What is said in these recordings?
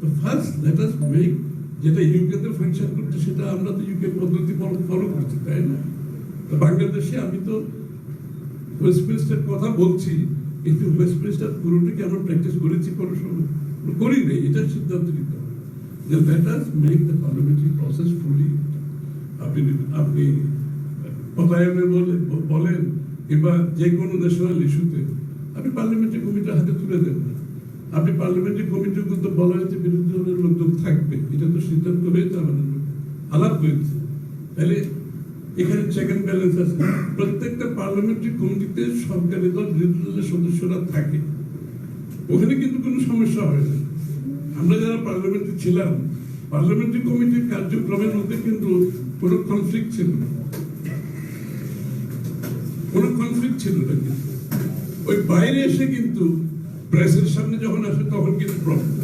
তো first late us make যেটা ইউকেতে ফাংশন করছে, সেটা আমরা তো ইউকে পদ্ধতি ফলো করছি, তাই না? তো বাংলাদেশে আমি তো ওয়েস্টমিনিস্টার কথা বলছি, কিন্তু ওয়েস্টমিনিস্টার পুরোটাকে আমরা প্র্যাকটিস করেছি কোনো সময়? করি নেই সিদ্ধান্ত নিতে হবে। যে let us make the parliamentary process fully আপনি আপনি পদায়নে বলে, বলেন, কিংবা যে কোনো ন্যাশনাল ইস্যুতে আপনি পার্লামেন্টারি কমিটির হাতে তুলে দেন না। আপনি পার্লামেন্টারি কমিটির কিন্তু বলা হয়েছে বিরোধী দলের লোকজন থাকবে, এটা তো সিদ্ধান্ত হয়েছে আমাদের আলাপ হয়েছে। তাহলে এখানে চেক অ্যান্ড ব্যালেন্স আছে। প্রত্যেকটা পার্লামেন্টারি কমিটিতে সরকারি দল, বিরোধী দলের সদস্যরা থাকে। ওখানে কিন্তু কোনো সমস্যা হয় না। আমরা যারা পার্লামেন্টে ছিলাম, পার্লামেন্টারি কমিটির কার্যক্রমের মধ্যে কিন্তু কোনো কনফ্লিক্ট ছিল না। কোনো কনফ্লিক্ট ছিল না কিন্তু। ওই বাইরে এসে কিন্তু প্রেসের সামনে যখন আসে, তখন কিন্তু প্রবলেম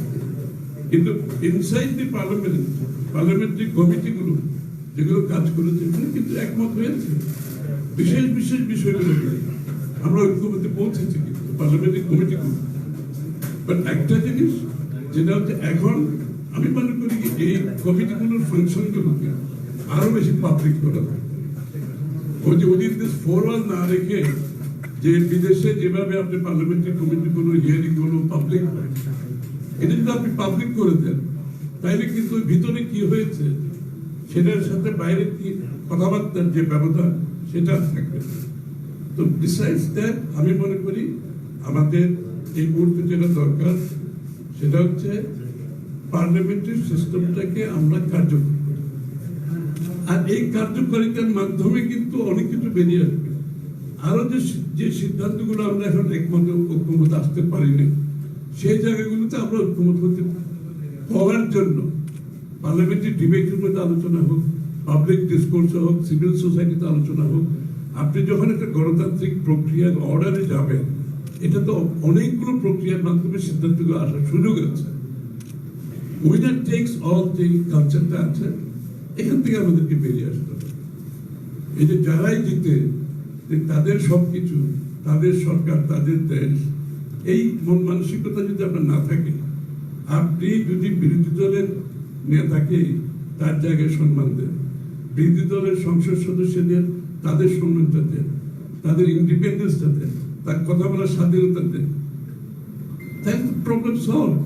কিন্তু ইনসাইড দি পার্লামেন্ট পার্লামেন্টারি কমিটিগুলো যেগুলো কাজ করেছে ওখানে কিন্তু একমত হয়েছে। বিশেষ বিশেষ বিষয়গুলো আমরা ঐক্যমতে পৌঁছেছি কিন্তু পার্লামেন্টারি কমিটিগুলো বাট একটা জিনিস, যেটা হচ্ছে এখন, আমি মনে করি এই কমিটিগুলোর ফাংশনগুলোকে আরও বেশি পাবলিক করা দরকার। ওই যে ওদিন দেশ ফোরওয়াল না রেখে যে বিদেশে যেভাবে আপনি পার্লামেন্টারি কমিটি গুলো হিয়ারিংগুলো পাবলিক এটা যদি আপনি পাবলিক করে দেন তাইলে কিন্তু ভিতরে কি হয়েছে? সেটার সাথে বাইরে কি কথাবার্তার যে ব্যবধান, সেটা থাকবে তো বিসাইডস দ্যাট আমি মনে করি আমাদের এই মুহূর্তে যেটা দরকার, সেটা হচ্ছে পার্লামেন্টারি সিস্টেমটাকে আমরা কার্যকর করি। আর এই কার্যকারিতার মাধ্যমে কিন্তু অনেক কিছু বেরিয়ে আসবে। আরও যে যে সিদ্ধান্তগুলো আমরা এখন একমত ঐক্যমত আসতে পারিনি, সেই জায়গাগুলোতে আমরা ঐক্যমত হতে হওয়ার জন্য পার্লামেন্টারি ডিবেটের মধ্যে আলোচনা হোক পাবলিক ডিসকোর্স হোক সিভিল সোসাইটিতে আলোচনা হোক, আপনি যখন একটা গণতান্ত্রিক প্রক্রিয়ার অর্ডারে যাবেন, এটা তো অনেকগুলো প্রক্রিয়ার মাধ্যমে সিদ্ধান্তগুলো আসার সুযোগ আছে। উইনার টেক্স অল যে কালচারটা আছে, এখান থেকে আমাদেরকে বেরিয়ে আসতে হবে। এই যে যারাই জিতে যে তাদের সবকিছু, তাদের সরকার, তাদের দেশ, এই মন মানসিকতা যদি আপনার না থাকে, আপনি যদি বিরোধী দলের নেতাকে তার জায়গায় সম্মান দেন, বিরোধী দলের সংসদ সদস্যদের তাদের সম্মানটা দেন, তাদের ইন্ডিপেন্ডেন্সটা দেন, তার কথা বলার স্বাধীনতা দেন তাই প্রবলেম সলভ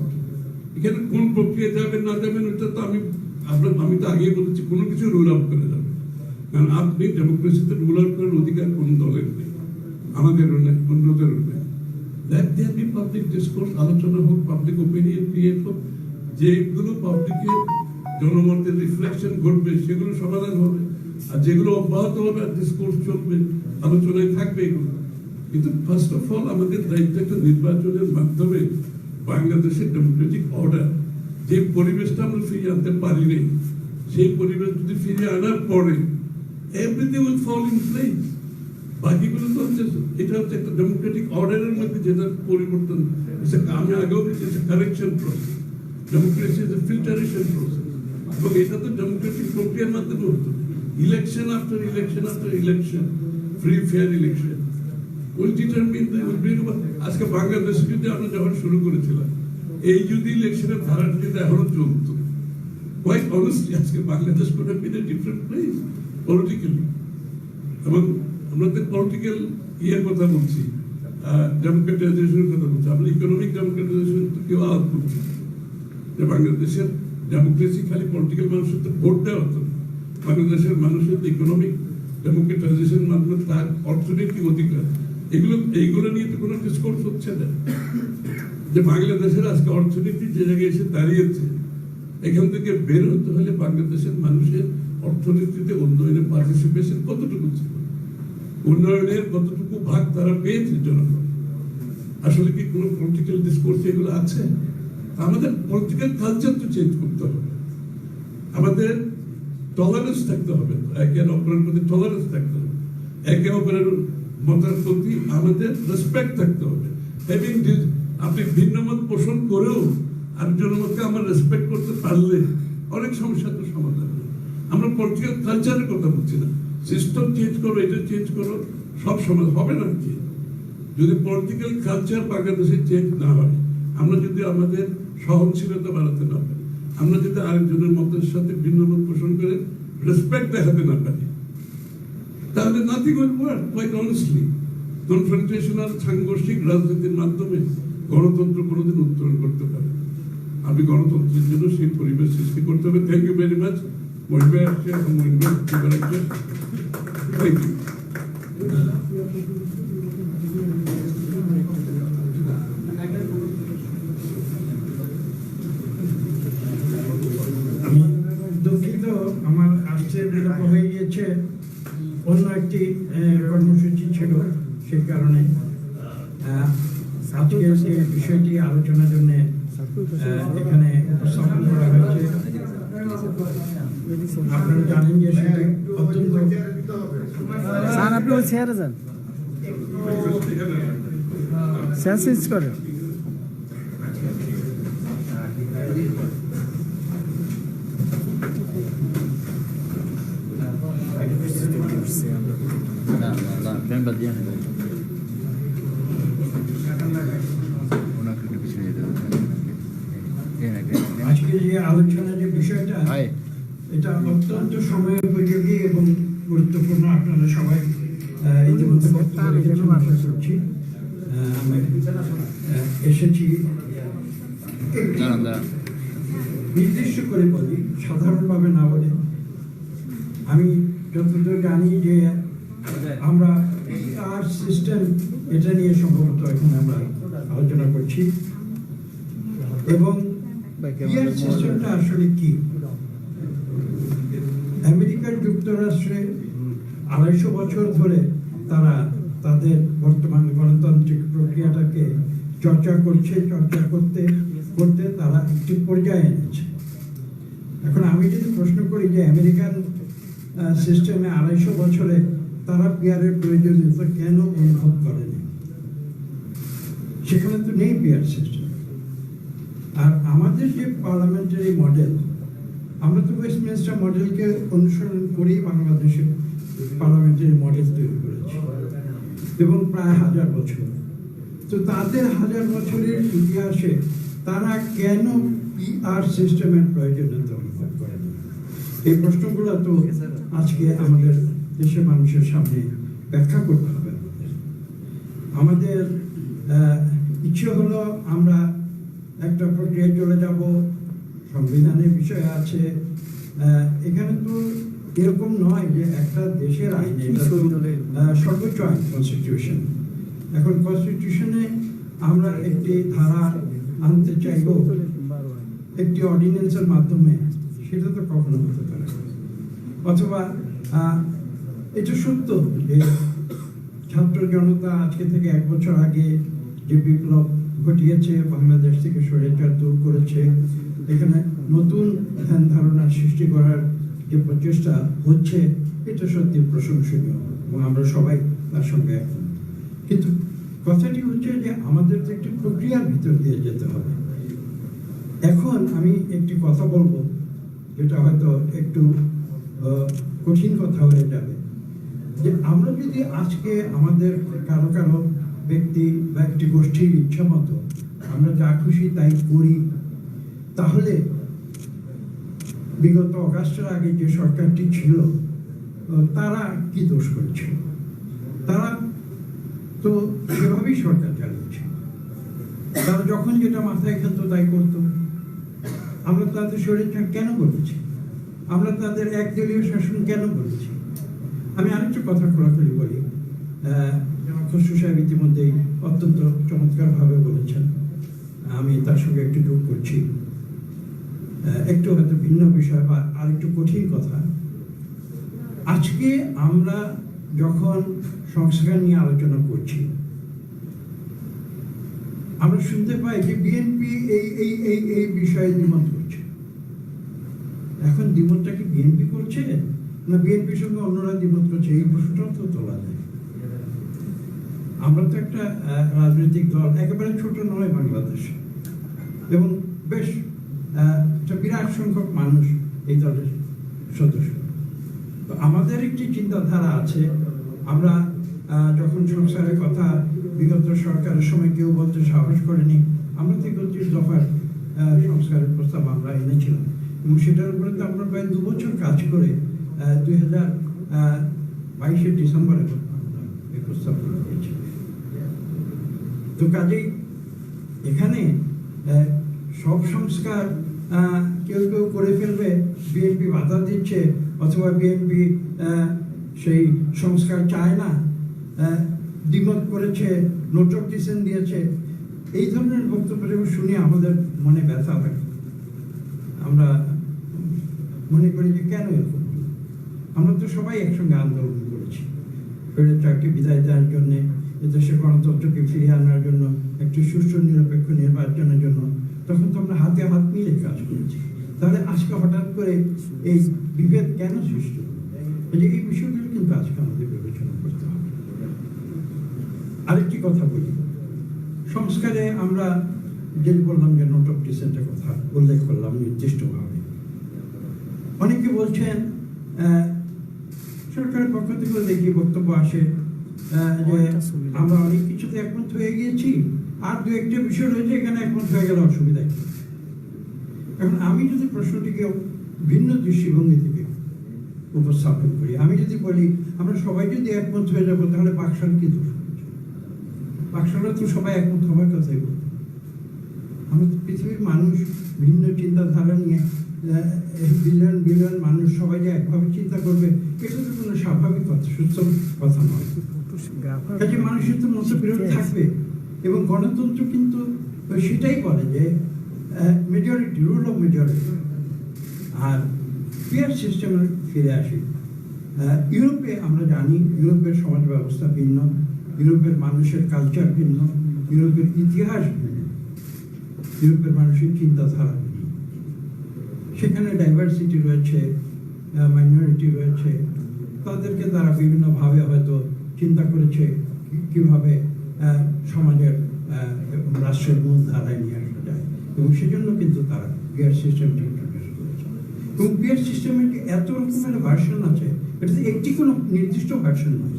এখানে কোন প্রক্রিয়া যাবেন, না যাবেন, ওটা তো আমি, আপনার, আমি তো আগেই বলেছি, কোনো কিছু রুল আউট করে যাবে কারণ আপনি ডেমোক্রেসিতে রুল আউট করার অধিকার কোন দলের নেই? আমাদেরও নেই অন্যদেরও নেই। পাবলিক ডিসকোর্স আলোচনা হোক পাবলিক ওপিনিয়ন ক্রিয়েট হোক, যেগুলো পাবলিকের জনমতের রিফ্লেকশন ঘটবে, সেগুলো সমাধান হবে। আর যেগুলো অব্যাহত হবে, আর ডিসকোর্স চলবে, আলোচনায় থাকবে এগুলো। কিন্তু ফার্স্ট অফ অল আমাদের দায়িত্ব একটা নির্বাচনের মাধ্যমে বাংলাদেশের ডেমোক্রেটিক অর্ডার যে পরিবেশটা আমরা ফিরিয়ে আনতে পারিনি, সেই পরিবেশ যদি ফিরিয়ে আনার পরে everything will fall in place বাকিগুলো তো হচ্ছে এটা হচ্ছে একটা ডেমোক্রেটিক অর্ডারের মধ্যে যেটা পরিবর্তন আমি আগেও বলেছি correction process democracy is filtration process এবং এটা তো ডেমোক্রেটিক প্রক্রিয়ার মাধ্যমে হতো। Election after election after election free fair election will determine আজকে বাংলাদেশে যদি আমরা যখন শুরু করেছিলাম, এই যদি ইলেকশনের ধারাটা যদি এখনও চলতো। কোয়াইট অনেস্টলি আজকে Bangladesh have been different place politically এবং আমরা তো পলিটিক্যাল ইয়ের কথা বলছি ডেমোক্রেটাইজেশনের কথা বলছি। আমরা ইকোনমিক ডেমোক্রেটাইজেশন তো কেউ আলাপ করছি। যে বাংলাদেশের ডেমোক্রেসি খালি পলিটিক্যাল মানুষের তো ভোট দেওয়া হতো বাংলাদেশের মানুষের ডেমোক্রেটাইজেশন ডেমোক্রেটাইজেশন মাধ্যমে তার অর্থনৈতিক অধিকার। এগুলো, এইগুলো নিয়ে তো কোনো ডিসকোর্স হচ্ছে না। যে বাংলাদেশের আজকে অর্থনীতি যে জায়গায় এসে দাঁড়িয়েছে, এখান থেকে বের হতে হলে বাংলাদেশের মানুষের অর্থনীতিতে উন্নয়নের পার্টিসিপেশন কতটুকু ছিল? উন্নয়নের কতটুকু ভাগ তারা পেয়েছে জনগণ? আসলে কি কোনো পলিটিক্যাল ডিসকোর্স এগুলো আছে? আমাদের পলিটিক্যাল কালচার তো চেঞ্জ করতে হবে। আমাদের টলারেন্স থাকতে হবে। একে অপরের প্রতি টলারেন্স থাকতে হবে। একে অপরের মতের প্রতি আমাদের রেসপেক্ট থাকতে হবে। হ্যাভিং আপনি ভিন্ন মত পোষণ করেও আর জনমতকে আমার রেসপেক্ট করতে পারলে অনেক সমস্যা তো সমাধান। আমরা পলিটিক্যাল কালচারের কথা বলছি না। সিস্টেম চেঞ্জ করো, এটা চেঞ্জ করো, সব সময় হবে না কি? যদি পলিটিক্যাল কালচার বাংলাদেশে চেঞ্জ না হয়, আমরা যদি আমাদের সহনশীলতা বাড়াতে না পারি, আমরা যদি আরেকজনের মতের সাথে ভিন্ন মত পোষণ করে রেসপেক্ট দেখাতে না পারি, তাহলে nothing will work quite honestly confrontation আর সাংঘর্ষিক রাজনীতির মাধ্যমে গণতন্ত্র কোনোদিন উত্তরণ করতে পারে আমি গণতন্ত্রের জন্য সেই পরিবেশ সৃষ্টি করতে হবে। থ্যাংক ইউ ভেরি মাচ আসছে এবং মহিবে আসছে থ্যাংক ইউ আমি দুঃখিত, আমার আসতে বিলম্ব হয়ে অন্য একটি কর্মসূচি ছিল সেই কারণে। আজকে বিষয়টি আলোচনার জন্য এখানে উপস্থাপন করা হয়েছে। আপনারা জানেন যে সেটি অত্যন্ত স্যার আপনি ওই চেয়ারে যান চেয়ার চেঞ্জ করেন No, no, no, ven Badian. ওনাকে একটু পিছনে যেতে হবে। এখানে, বিষয়টা এটা অত্যন্ত সময় উপযোগী এবং গুরুত্বপূর্ণ আপনারা সবাই ইতিমধ্যে বক্তব্য আশা করছি আমি এসেছি। নির্দিষ্ট করে বলি সাধারণভাবে না বলে আমি যতদূর জানি যে আমরা আর সিস্টেম এটা নিয়ে সম্ভবত এখন আমরা আলোচনা করছি। এবং সিস্টেমটা আসলে কি আমেরিকার যুক্তরাষ্ট্রে আড়াইশো বছর ধরে তারা তাদের বর্তমান গণতান্ত্রিক প্রক্রিয়াটাকে চর্চা করছে চর্চা করতে করতে তারা একটি পর্যায়ে এনেছে এখন আমি যদি প্রশ্ন করি যে আমেরিকান সিস্টেমে আড়াইশো বছরে তারা পিয়ারের প্রয়োজনীয়তা কেন অনুভব করেনি? সেখানে তো নেই পিয়ার সিস্টেম। আর আমাদের যে পার্লামেন্টারি মডেল আমরা তো ওয়েস্টমিনিস্টার মডেলকে অনুসরণ করেই বাংলাদেশের পার্লামেন্টারি মডেল তৈরি করেছি। এবং প্রায় হাজার বছর। তো তাদের হাজার বছরের ইতিহাসে তারা কেন পিআর সিস্টেমের প্রয়োজনীয়তা অনুভব করেন এই প্রশ্নগুলো তো আজকে আমাদের দেশের মানুষের সামনে ব্যাখ্যা করতে হবে। আমাদের ইচ্ছে হলো আমরা একটা প্রক্রিয়ায় চলে যাব। সংবিধানের বিষয় আছে। এখানে তো এরকম নয় যে একটা দেশের আইন সর্বোচ্চ আইন কনস্টিটিউশন এখন কনস্টিটিউশনে আমরা একটি ধারা আনতে চাইব। একটি অর্ডিন্যান্সের মাধ্যমে। সেটা তো কখনো হতে পারে। অথবা এটা সত্য যে ছাত্র জনতা আজকে থেকে এক বছর আগে যে বিপ্লব ঘটিয়েছে, বাংলাদেশ থেকে স্বৈরাচার দূর করেছে। এখানে নতুন ধ্যান ধারণা সৃষ্টি করার যে প্রচেষ্টা হচ্ছে, এটা সত্যি প্রশংসনীয় এবং আমরা সবাই তার সঙ্গে একমত। কিন্তু কথাটি হচ্ছে যে আমাদের তো একটি প্রক্রিয়ার ভিতর দিয়ে যেতে হবে। এখন আমি একটি কথা বলব, যেটা হয়তো একটু কঠিন কথা হয়ে যাবে। যে আমরা যদি আজকে আমাদের কারও কারও ব্যক্তি বা একটি গোষ্ঠীর ইচ্ছা মতো আমরা যা খুশি তাই করি। তাহলে বিগত অগাস্টের আগে যে সরকারটি ছিল তারা কি দোষ করেছিল তারা তো সেভাবেই সরকার চালিয়েছে। তারা যখন যেটা মাথায় খেত তাই করতো। আমরা তাদের শরীরটা কেন বলেছি আমরা তাদের একদলীয় শাসন কেন বলেছি আমি আরেকটা কথা খোলাখুলি বলি। খসরু সাহেব ইতিমধ্যেই অত্যন্ত চমৎকারভাবে বলেছেন। আমি তার সঙ্গে একটু যোগ করছি। একটু হয়তো ভিন্ন বিষয় বা আরেকটু কঠিন কথা। আজকে আমরা যখন সংস্কার নিয়ে আলোচনা করছি, আমরা শুনতে পাই যে বিএনপি এই এই এই এই বিষয়ে দ্বিমত করছে। এখন দ্বিমতটা কি বিএনপি করছে? না বিএনপির সঙ্গে অন্যরা দ্বিমত করছে? এই প্রশ্নটাও তো তোলা যায়। আমরা তো একটা রাজনৈতিক দল, একেবারে ছোট নয় বাংলাদেশ। এবং বেশ একটা বিরাট সংখ্যক মানুষ এই দলের সদস্য। তো আমাদের একটি চিন্তাধারা আছে, আমরা যখন সংসারের কথা বিগত সরকারের সময় কেউ বলতে সাহস করেনি, আমরা তো একত্রিশ দফার সংস্কারের প্রস্তাব আমরা এনেছিলাম। এবং সেটার উপরে তো আমরা প্রায় দু বছর কাজ করে দুই হাজার বাইশে ডিসেম্বরে এই প্রস্তাবগুলো দিয়েছি তো কাজেই এখানে সব সংস্কার কেউ কেউ করে ফেলবে। বিএনপি বাধা দিচ্ছে, অথবা বিএনপি সেই সংস্কার চায় না। দ্বিমত করেছে নোটিফিকেশন দিয়েছে। এই ধরনের বক্তব্য শুনি আমাদের মনে ব্যথা লাগে আমরা মনে করি যে কেন এরকম? আমরা তো সবাই একসঙ্গে আন্দোলন করেছি। স্বৈরাচারকে বিদায় দেওয়ার জন্য এদেশে গণতন্ত্রকে ফিরিয়ে আনার জন্য, একটি সুষ্ঠু নিরপেক্ষ নির্বাচনের জন্য, তখন তো আমরা হাতে হাত মিলে কাজ করেছি। তাহলে আজকে হঠাৎ করে এই বিভেদ কেন সৃষ্টি হলো? এই বিষয়গুলো কিন্তু আজকে আমাদের বিবেচনা করতে হবে। আরেকটি কথা বলি। সংস্কারে আমরা যে বললাম যে নোট অফ ডিসেন্টের কথা উল্লেখ করলাম নির্দিষ্টভাবে। অনেকে বলছেন সরকারের পক্ষ থেকে দেখি বক্তব্য আসে আমরা অনেক কিছুতে একমত হয়ে গিয়েছি আর দু একটা বিষয় রয়েছে এখানে একমত হয়ে গেলে অসুবিধা কি এখন আমি যদি প্রশ্নটিকে ভিন্ন দৃষ্টিভঙ্গি থেকে উপস্থাপন করি আমি যদি বলি আমরা সবাই যদি একমত হয়ে যাব তাহলে বাকশাল কি দোষ? বাকশালরা তো সবাই একমত হওয়ার কথাই বলতো আমরা পৃথিবীর মানুষ ভিন্ন চিন্তাধারা নিয়ে বিলিয়ন বিলিয়ন মানুষ সবাই যে একভাবে চিন্তা করবে এটা তো কোনো স্বাভাবিক কথা সুস্থ কথা নয়। কাজে মানুষের তো মতবিরোধ থাকবে। এবং গণতন্ত্র কিন্তু সেটাই বলে যে মেজরিটি রুল অফ মেজরিটি আর পিয়ার সিস্টেমে ফিরে আসি। ইউরোপে আমরা জানি ইউরোপের সমাজ ব্যবস্থা ভিন্ন ইউরোপের মানুষের কালচার ভিন্ন ইউরোপের ইতিহাস ভিন্ন ইউরোপের মানুষের চিন্তাধারা ভিন্ন। সেখানে ডাইভার্সিটি রয়েছে মাইনরিটি রয়েছে, তাদেরকে তারা বিভিন্নভাবে হয়তো চিন্তা করেছে কীভাবে সমাজের রাষ্ট্রের মূল ধারায় নিয়ে আসা যায়। এবং সেজন্য কিন্তু তারা বিয়ার ইন্ট্রোডিউস করেছে। এবং বিয়ার সিস্টেমের এত রকমের ভার্সন আছে? এটা একটি কোনো নির্দিষ্ট ভার্সন নয়।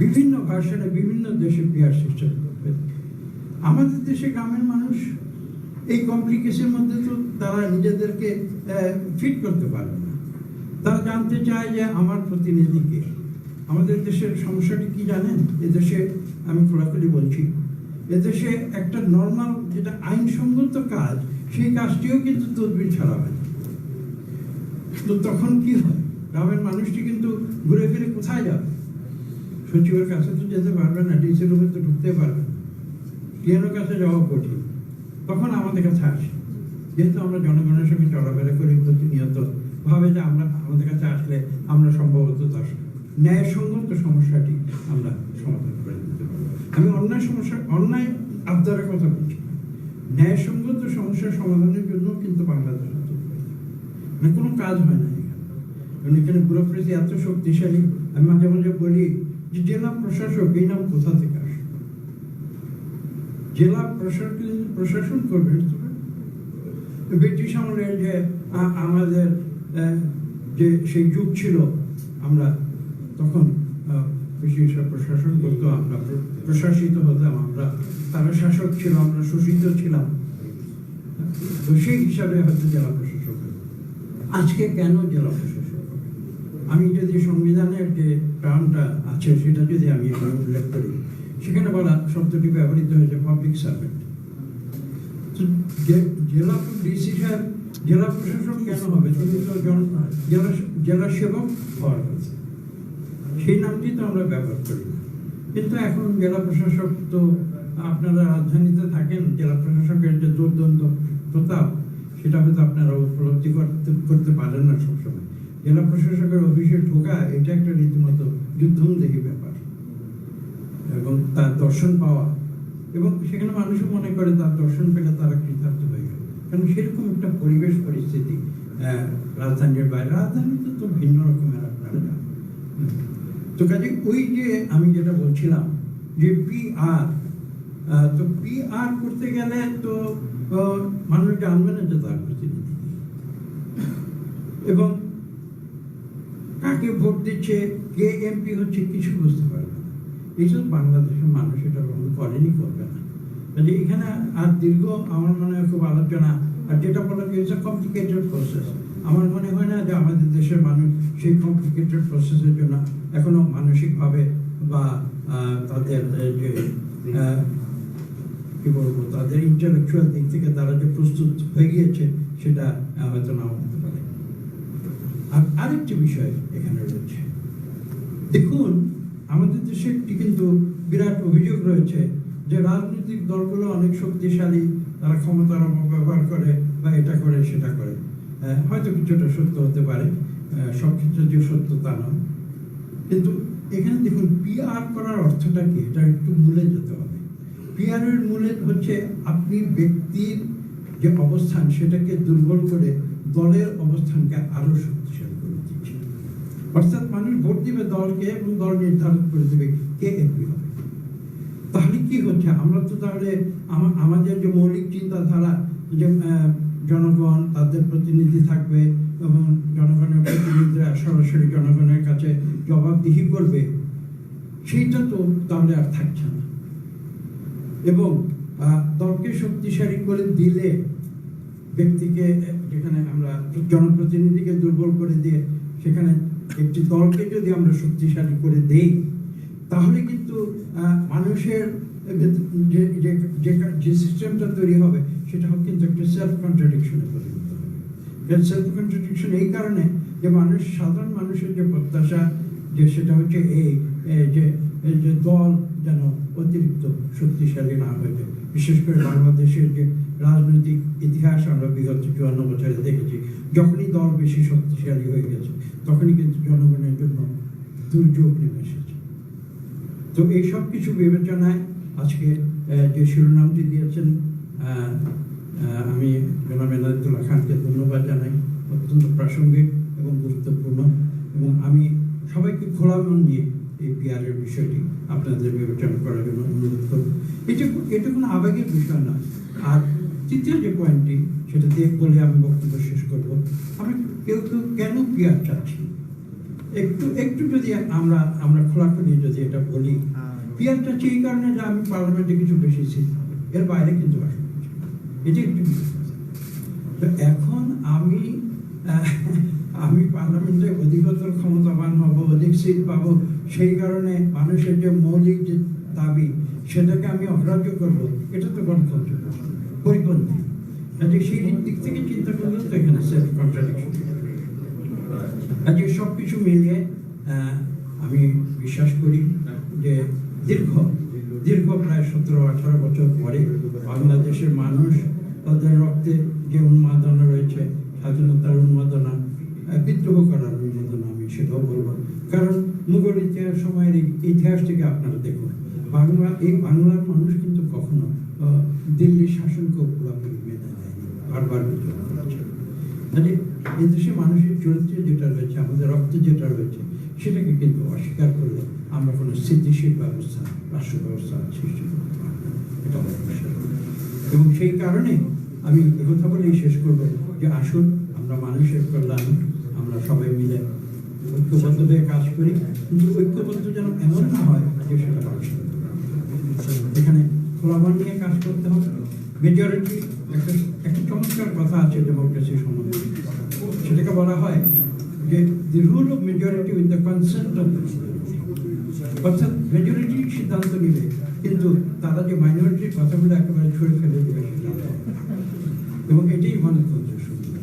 বিভিন্ন ভার্সনে বিভিন্ন দেশে বিয়ার সিস্টেম আমাদের দেশে গ্রামের মানুষ এই কমপ্লিকেশনের মধ্যে তো তারা নিজেদেরকে ফিট করতে পারবে না। তারা জানতে চায় যে আমার প্রতিনিধিকে আমাদের দেশের সমস্যাটি কি জানেন? এদেশে, আমি খোলাখুলি বলছি, এদেশে একটা নর্মাল যেটা আইনসঙ্গত কাজ, সেই কাজটিও কিন্তু তদবির ছাড়া হয় তো তখন কি হয়? গ্রামের মানুষটি কিন্তু ঘুরে ফিরে কোথায় যাবে? সচিবের কাছে তো যেতে পারবে না ডিসি রুমে তো ঢুকতে পারবে না। কাছে যাওয়া কঠিন। তখন আমাদের কাছে আসে। যেহেতু আমরা জনগণের সঙ্গে চলাফেরা করি, প্রতিনিয়ত ভাবে যে আমরা আমাদের কাছে আসলে আমরা সম্ভবত তার ন্যায়সঙ্গত সমস্যাটি আমরা সমাধান করে দিতে আমি অন্যায় সমস্যা, অন্যায় আবদারের কথা বলছি। ন্যায়সঙ্গত সমস্যার সমাধানের জন্য কিন্তু বাংলাদেশ মানে কোনো কাজ হয় না এখানে। এখানে ব্যুরোক্রেসি এত শক্তিশালী, আমি মাঝে মাঝে বলি যে জেলা প্রশাসক এই নাম কোথা থেকে আসে? জেলা প্রশাসন প্রশাসন করবে ব্রিটিশ আমলের যে আমাদের যে সেই যুগ ছিল, আমরা তখন ব্রিটিশ প্রশাসন করতো, আমরা প্রশাসিত হতাম, আমরা তারা শাসক ছিল, আমরা শোষিত ছিলাম। তো সেই হিসাবে হয়তো জেলা প্রশাসক আজকে কেন জেলা প্রশাসক আমি যদি সংবিধানের যে টার্মটা আছে, সেটা যদি আমি এখানে উল্লেখ করি। সেখানে বলা শব্দটি ব্যবহৃত হয়েছে পাবলিক সার্ভেন্ট জেলা ডিসি সাহেব জেলা প্রশাসক কেন হবে? তিনি তো জেলা জেলা সেবক হওয়ার কথা। সেই নামটি তো আমরা ব্যবহার করি কিন্তু এখন জেলা প্রশাসক তো আপনারা রাজধানীতে থাকেন, জেলা প্রশাসকের যে দুর্দন্ত প্রতাপ, সেটা হয়তো আপনারা উপলব্ধি করতে করতে পারেন না সবসময়। জেলা প্রশাসকের অফিসে ঢোকা, এটা একটা রীতিমতো যুদ্ধংদেহী ব্যাপার এবং তার দর্শন পাওয়া। এবং সেখানে মানুষও মনে করে তার দর্শন পেলে তারা কৃতার্থ হয়ে গেল। কারণ সেরকম একটা পরিবেশ পরিস্থিতি রাজধানীর বাইরে। রাজধানীতে তো ভিন্ন রকমের আপনারা। তো কাজে ওই যে আমি যেটা বলছিলাম যে পি আর তো পি আর করতে গেলে তো মানুষ জানবে না যে তার প্রতিনিধি এবং কাকে ভোট দিচ্ছে, কে এমপি হচ্ছে, কিছু বুঝতে পারবে না। এইসব বাংলাদেশের মানুষ এটা গ্রহণ করেনি, করবে না। কাজে এখানে আর দীর্ঘ আমার মনে হয় খুব আলোচনা আর যেটা বলা গিয়েছে কমপ্লিকেটেড প্রসেস আমার মনে হয় না যে আমাদের দেশের মানুষ সেই কমপ্লিকেটেড প্রসেসের জন্য এখনও মানসিকভাবে বা তাদের যে কি বলব, তাদের ইন্টেলেকচুয়াল দিক থেকে তারা যে প্রস্তুত হয়ে গিয়েছে, সেটা হয়তো নাও হতে পারে। আর আরেকটি বিষয় এখানে রয়েছে। দেখুন আমাদের দেশে একটি কিন্তু বিরাট অভিযোগ রয়েছে যে রাজনৈতিক দলগুলো অনেক শক্তিশালী, তারা ক্ষমতার অপব্যবহার করে বা এটা করে, সেটা করে। হয়তো কিছুটা সত্য হতে পারে। সব ক্ষেত্রে যে সত্য তা নয়। কিন্তু এখানে দেখুন পিআর করার অর্থটা কি? এটা একটু মূলে যেতে হবে। পিআরের মূলে হচ্ছে আপনি ব্যক্তির যে অবস্থান, সেটাকে দুর্বল করে দলের অবস্থানকে আরও শক্তিশালী অর্থাৎ মানুষ ভোট দিবে দলকে এবং দল নির্ধারণ করে দেবে কে এমপি হবে। তাহলে কি হচ্ছে? আমরা তো তাহলে আমাদের যে মৌলিক চিন্তাধারা, যে জনগণ, তাদের প্রতিনিধি থাকবে এবং জনগণের প্রতিনিধিরা সরাসরি জনগণের কাছে জবাবদিহি করবে, সেইটা তো তাহলে আর থাকছে না। এবং দলকে শক্তিশালী করে দিলে ব্যক্তিকে, যেখানে আমরা জনপ্রতিনিধিকে দুর্বল করে দিয়ে সেখানে একটি দলকে যদি আমরা শক্তিশালী করে দেই, তাহলে কিন্তু মানুষের যে সিস্টেমটা তৈরি হবে, সেটা হবে কিন্তু একটা সেলফ কন্ট্রাডিকশনে পরিণত হবে। সেলফ কন্ট্রাডিকশন এই কারণে যে মানুষ, সাধারণ মানুষের যে প্রত্যাশা, যে সেটা হচ্ছে এই যে যে দল যেন অতিরিক্ত শক্তিশালী না হয়ে যায়। বিশেষ করে বাংলাদেশের যে রাজনৈতিক ইতিহাস আমরা বিগত চুয়ান্ন বছরে দেখেছি যখনই দল বেশি শক্তিশালী হয়ে গেছে, তখনই কিন্তু জনগণের জন্য দুর্যোগ নেমে এসেছে। তো এইসব কিছু বিবেচনায় আজকে যে শিরোনামটি দিয়েছেন আমি জনাব এনায়তুল্লাহ খানকে ধন্যবাদ জানাই, অত্যন্ত প্রাসঙ্গিক এবং গুরুত্বপূর্ণ। এবং আমি সবাইকে খোলা মন নিয়ে এই পিয়ারের বিষয়টি আপনাদের বিবেচনা করার জন্য অনুরোধ করব। এটা এটা কোনো আবেগের বিষয় নয়। আর তৃতীয় যে পয়েন্টটি সেটা দিয়ে বলে আমি বক্তব্য শেষ করব। আমি কেউ কেউ কেন পিয়ার চাচ্ছি? একটু একটু যদি আমরা আমরা খোলাখুলি যদি এটা বলি পিয়ার চাচ্ছি এই কারণে যে আমি পার্লামেন্টে কিছু বেশি পাবো। এর বাইরে কিন্তু আসব এটি একটি তো এখন আমি আমি পার্লামেন্টে অধিকতর ক্ষমতাবান হব অধিক সিট পাবো সেই কারণে মানুষের যে মৌলিক যে দাবি সেটাকে আমি অগ্রাহ্য করব এটা তো গণতন্ত্র। পরিপন্থী। কাজে সেই দিক থেকে চিন্তা করলে তো এখানে সেলফ কন্ট্রাডিকশন কাজে সব কিছু মিলিয়ে আমি বিশ্বাস করি যে দীর্ঘ দীর্ঘ প্রায় সতেরো, আঠারো বছর পরে বাংলাদেশের মানুষ তাদের রক্তে যে উন্মাদনা রয়েছে, স্বাধীনতার উন্মাদনা বিদ্রোহ করার উন্মাদনা আমি সেটাও বলব। কারণ মুঘল ইতিহাস সময়ের ইতিহাস থেকে আপনারা দেখুন, বাংলা এই বাংলার মানুষ কিন্তু কখনো দিল্লির পুরোপুরি মেনে নেয়নি, বারবার মানে এই দেশে মানুষের চরিত্রে যেটা রয়েছে, আমাদের রক্তে যেটা রয়েছে, সেটাকে কিন্তু অস্বীকার করলে আমরা কোনো স্থিতিশীল ব্যবস্থা, রাষ্ট্র ব্যবস্থা সৃষ্টি করতে এবং সেই কারণে আমি একথা বলেই শেষ করব যে আসুন, আমরা মানুষের কল্যাণে আমরা সবাই মিলে ঐক্যবদ্ধ হয়ে কাজ করি। কিন্তু ঐক্যবদ্ধ যেন এমন না হয় যে সেটা এখানে খোলামন নিয়ে কাজ করতে হবে। মেজরিটি একটা চমৎকার কথা আছে ডেমোক্রেসি সম্বন্ধে। সেটাকে বলা হয় যে the rule of majority with the consent of অর্থাৎ মেজরিটি সিদ্ধান্ত নিবে কিন্তু তারা যে মাইনরিটির কথাগুলো একেবারে ছুড়ে ফেলে দেবে সেটা এবং এটাই গণতন্ত্রের সুবিধা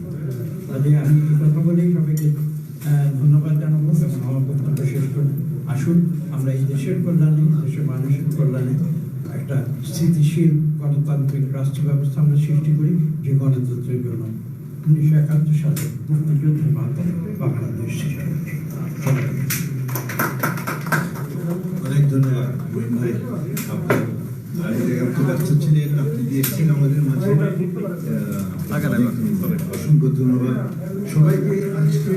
কাজে আমি কথা বলেই সবাইকে আহ, ধন্যবাদ জানাব এবং আমার বক্তব্য শেষ করি আসুন আমরা এই দেশের কল্যাণে দেশের মানুষের কল্যাণে একটা স্থিতিশীল গণতান্ত্রিক রাষ্ট্র ব্যবস্থা আমরা সৃষ্টি করি যে গণতন্ত্রের জন্য। উনিশশো একাত্তর সালে মুক্তিযুদ্ধের মাধ্যমে বাংলাদেশ সৃষ্টি। অনেক ধন্যবাদ অসংখ্য ধন্যবাদ। সবাইকে আজকে